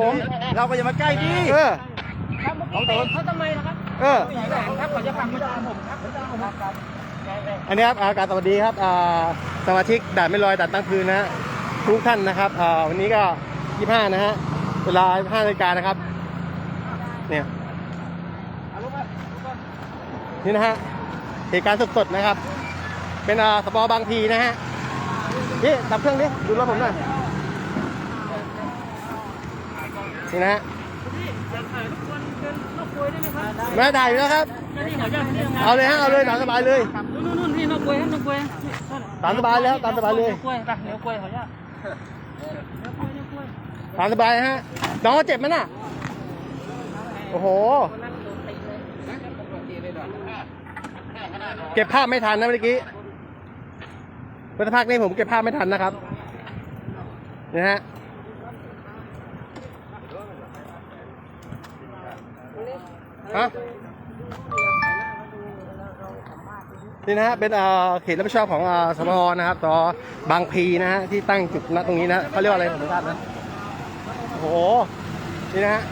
ผม เราก็อย่ามาใกล้ดิเออของตนเขาทำไมล่ะครับเออครับเขาจะฟังไม่ได้ผมครับครับอันนี้ครับอาการสวัสดีครับอ่าสมาชิกด่านไม่ลอยด่านตั้งพื้นนะฮะทุกท่านนะครับอ่าวันนี้ก็ 25 นะฮะเวลา 5นาฬิกานะครับ เนี่ยนี่นะฮะเหตุการณ์สดๆนะครับ เป็นอ่าสปอบางพีนะฮะนี่ดับเครื่องดิดูรถผมหน่อย นี่นะฮะพี่อยากถ่ายทุกคนเป็นนกกล้วยได้ไหมครับแม่ถ่ายอยู่แล้วครับหน้าที่เขาจะที่ทำงานเอาเลยฮะ เอาเลยตามสบายเลยนู่นนู่นพี่นกกล้วยครับนกกล้วยตามสบายแล้วตามสบายเลยนกกล้วยไปเดี๋ยวกล้วยเขาจะนกกล้วยนกกล้วยตามสบายฮะ น้องเขาเจ็บไหมน่ะ โอ้โห เก็บภาพไม่ทันนะเมื่อกี้เมื่อสักพักนี้ผมเก็บภาพไม่ทันนะครับ นะฮะ ฮะนี่นะฮะเป็นเอ่อเขตรับผิดชอบของเอ่อสมรนะครับต่อบางพีนะฮะที่ตั้งจุดณตรงนี้นะเขาเรียกว่าอะไรผมไม่ทราบนะโอ้โหนี่นะฮะ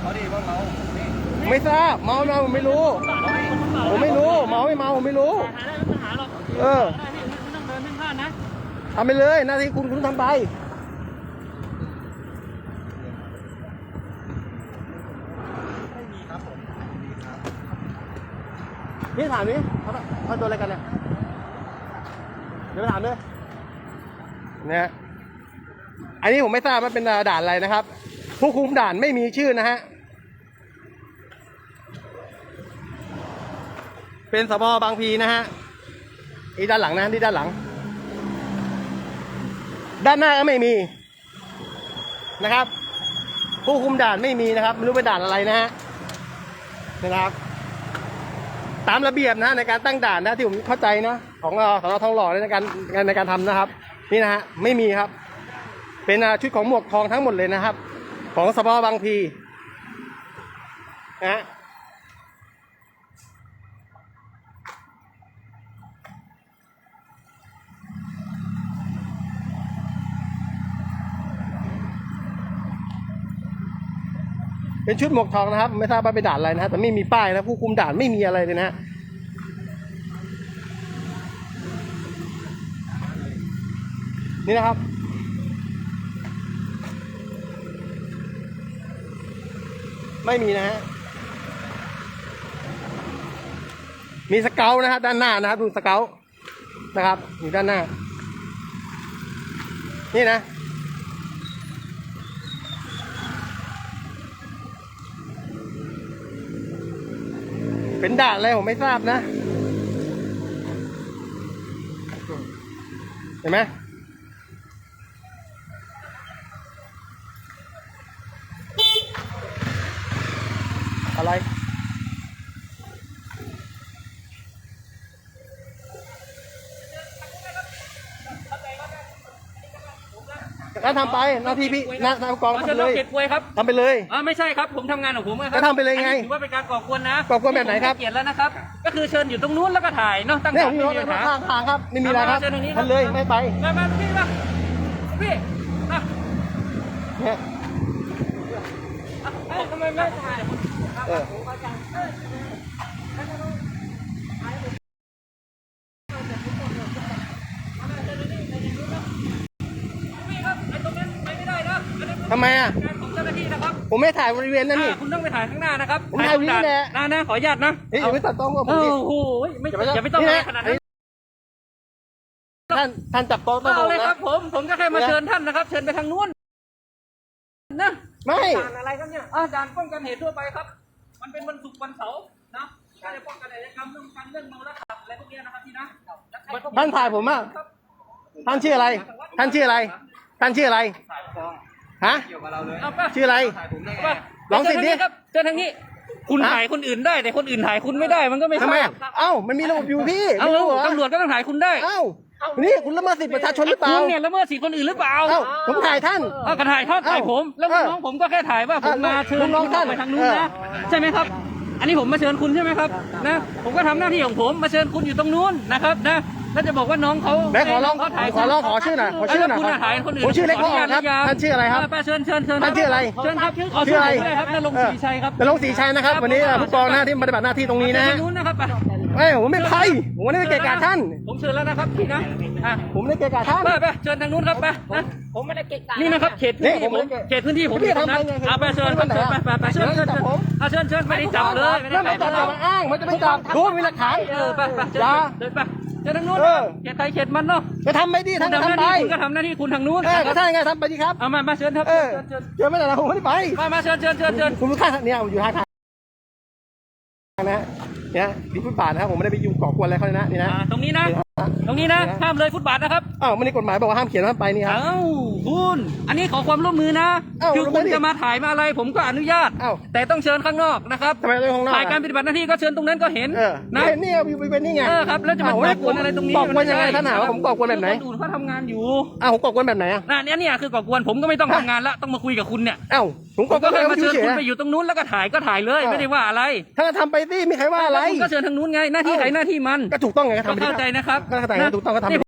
เขาดีว่าเมาไม่ทราบเมาไม่เมาผมไม่รู้ผมไม่รู้เมาไม่เมาผมไม่รู้หาได้ปัญหาหรอกเออได้พี่ไม่ต้อานนะทำไปเลยหน้าที่คุณคุณทำไป พี่ถามนี้เขาเขาตัวอะไรกันเนี่ยเดี๋ยวไปถามด้วยนะฮะอันนี้ผมไม่ทราบว่าเป็นด่านอะไรนะครับ ผู้คุมด่านไม่มีชื่อนะฮะเป็นสพบางพีนะฮะอีด้านหลังนะที่ด้านหลัง ด้านหน้าก็ไม่มีนะครับ ผู้คุมด่านไม่มีนะครับไม่รู้เป็นด่านอะไรนะฮะนะครับ ตามระเบียบนะในการตั้งด่านนะที่ผมเข้าใจนะของเอ่อสนทองหล่อในการในการทำนะครับ นี่นะฮะไม่มีครับ เป็นชุดของหมวกทองทั้งหมดเลยนะครับ ของสพบางพีนะ เป็นชุดหมวกทองนะครับ ไม่ทราบว่าเป็นด่านอะไรนะฮะแต่ไม่มีป้ายนะผู้คุมด่านไม่มีอะไรเลยนะฮะนี่นะครับไม่มีนะฮะมีสเกลนะฮะด้านหน้านะครับดูสเกลนะครับอยู่ด้านหน้า นี่นะ เป็นด่านอะไรผมไม่ทราบนะ เห็นไหมอะไร ก็ทำไปหน้าที่พี่หน้าหน้ากองเขาทำจะไปเลิเลกยเก็บกล้วยครับทำไปเลย อ่าไม่ใช่ครับผมทำงานของผมอะครัก็ทำไปเลยไงอันนี้ถือว่าเป็นการก่อกวนนะก่อกวนแบบไหนครับเกียรติแล้วนะครับ ก็คือเชิญอยู่ตรงนู้นแล้วก็ถ่ายเนาะตั้งเนี่ยด่าผนมไม่อยู่มีปัญหาข้างทางครับไม่มีอะไรครับเชิญตรงนี้ครับทำเลยไม่ไปมามาพี่มาพี่อะเนี่ยอะเอ้ยทำไมไม่ถ่าย เออ ทำไมอะการของเจ้าหน้าที่นะครับผมไม่ถ่ายบริเวณนั้นนี่ อ่าคุณต้องไปถ่ายข้างหน้านะครับผมถ่ายอยู่นี่แหละนะนะขออนุญาตนะเฮ้ยอย่าไปตัดต้องกับผโอ้มดิ โหไม่อย่าไปอย่าไม่ต้องนี่อะไรนะ ขนาดนั้นท่านท่านจับโต๊ะต้องเอาผมเลยครันะบผมผมก็แค่มาเชิญท่านนะครับ เชิญไปทางนู้นนะไม่ ด่านอะไรครับเนี่ยอ่าด่านป้องกันเหตุทั่วไปครับ มันเป็นวันศุกร์วันเสาร์นะการจะป้องกันอาชญากรรมเรื่องการเรื่องเมาแล้วขับอะไรพวกเนี้ยนะครับพี่นะท่านถ่ายผมอะท่านชื่ออะไร ท่านชื่ออะไร ท่านชื่ออะไร ฮะ เกี่ยวกับเราเลยเอาป่ะชื่ออะไร ถ่ายผมได้ไงป่ะลองสิดิเชิญทางนี้ครับเชิญทางนี้ คุณฮะถ่ายคนอื่นได้ แต่คนอื่นถ่ายคุณไม่ได้มันก็ไม่ทำไมใช่อะเอ้ามันมีระบบอยู่พี่เอาไม่รู้เหรอตำรวจก็ต้องถ่ายคุณได้เอ้านี่คุณละเมิดสิทธิประชาชนหรือเปล่าคุณเนี่ยละเมิดสิทธิคนอื่นหรือเปล่าเอ้าผมถ่ายท่าน เอากระถ่ายทอดถ่ายผม แล้วเออน้องผมก็แค่ถ่ายว่าผมเออมาเชิญลูกน้องคุณท่าน ไปทางนู้นนะเออใช่ไหมครับ อันนี้ผมมาเชิญคุณใช่ไหมครับนะผมก็ทำหน้าที่ของผมมาเชิญคุณอยู่ตรงนู้นนะครับนะแล้วจะบอกว่าน้องเขาแม่ขอร้องเขาถ่ายขอร้องขอชื่อหน่อยขอชื่อหน่อยแล้วคุณะถ่ายคนอื่นผมชื่อเล็กพ่อครับขนุญตท่านชื่ออะไรครับป้าเชิญเชิญเชิญท่านชื่ออะไรเชิญครับขอชื่ออะไรหน่ยครับนรงค์ศรีชัยครับนรงค์ศรีชัยนะครับ วันนี้อะผู้กองหน้าที่ปฏิบัติหน้าที่ตรงนี้นะทางนู้นนะครับไปเอ้ยผมไม่ไปผมไม่ได้ไปเกะกะท่านผมเชิญแล้วนะครับพี่นะ อะผมไม่ได้เกะกะท่าน ไปไปเชิญทางนู้นครับไปนะผมไม่ได้เกะกะนี่นะครับเขตพื้นนี่ที่ผมผมไม่ได้เขตพื้นที่ผมพี่อยู่ตรงนั้นทำไงเอาไปเชิญครับเชิญไปไปไปเชิญเชิญจัเชิบญผม เอาเชิญเชิญไม่ได้จับเลยไม่นั่ได้นไม่จับจับเลยมาอ้าง มันจะไม่จับดูมีหลักฐาน เออไปไปเชิญอย่าเดินไปเชิญทางนู้นเออ เขตใครเขตมันเนาะจะทำไม่ดีคุท่าณนก็ทำหน้าทำไปที่คุณก็ทำหน้าที่คุณทางนู้นเออก็ใช่ไงทำไปดีครับ เอามามาเชิญครับเออเชิญเจอไม่ได้นะผมไม่ได้ไปมามาเชิญเชิญเชิญเชิญ คุณข้างเนี่ยอยู่ข้างทางนะเนี่ยดิฟุตบาทนะครับผมไม่ได้ไปยุ่งก่อกวนอะไรเขาเลยนะนี่นะ อ่าตรงนี้นะ ตรงนี้นะห้ามเลยฟุตบาทนะครับอ้าวมันในกฎหมายบอกว่าห้ามเขียนว่าห้ามไปนี่ครับ เอ้าคุณอันนี้ขอความร่วมมือนะ เอ้าคือแล้วคุณไม่ได้จะมาถ่ายมาอะไรผมก็อนุญาต เอ้า แต่ต้องเชิญข้างนอกนะครับทำไมต้องข้างนอกถ่ายการปฏิบัติหน้าที่ก็เชิญตรงนั้นก็เห็นเออนะเห็นนี่เอาไปเป็นนี่ไงเออครับแล้วจะมาอ้ก่อกวนอะไรตรงนี้ก่อกวนยังไงท่านหาว่าผมก่อกวนแบบไหนคนอื่นเขาทำงานอยู่อ้าวผมก่อกวนแบบไหนอะน่ะเนี่ยเนี่ยคือก่อกวนผมก็ไม่ต้องทำงานละต้องมาคุยกับคุณเนี่ยอ้าวผมผก่อมกวก็นเคแบบยมาเชิญเฉยคุณๆไปอยู่ตรงนู้นแล้วก็ถ่ายก็ถ่ายเลยเออไม่ได้ว่าอะไร ถ้าทำไปสิมีใครว่าอะไรคุณก็เชิญทางนู้นไงหน้าที่ใครหน้าที่มันก็ถูกต้องไงก็ก็ทำไปเข้าใจนะครับก็เข้าใจถูกต้องก็ทำไปนี่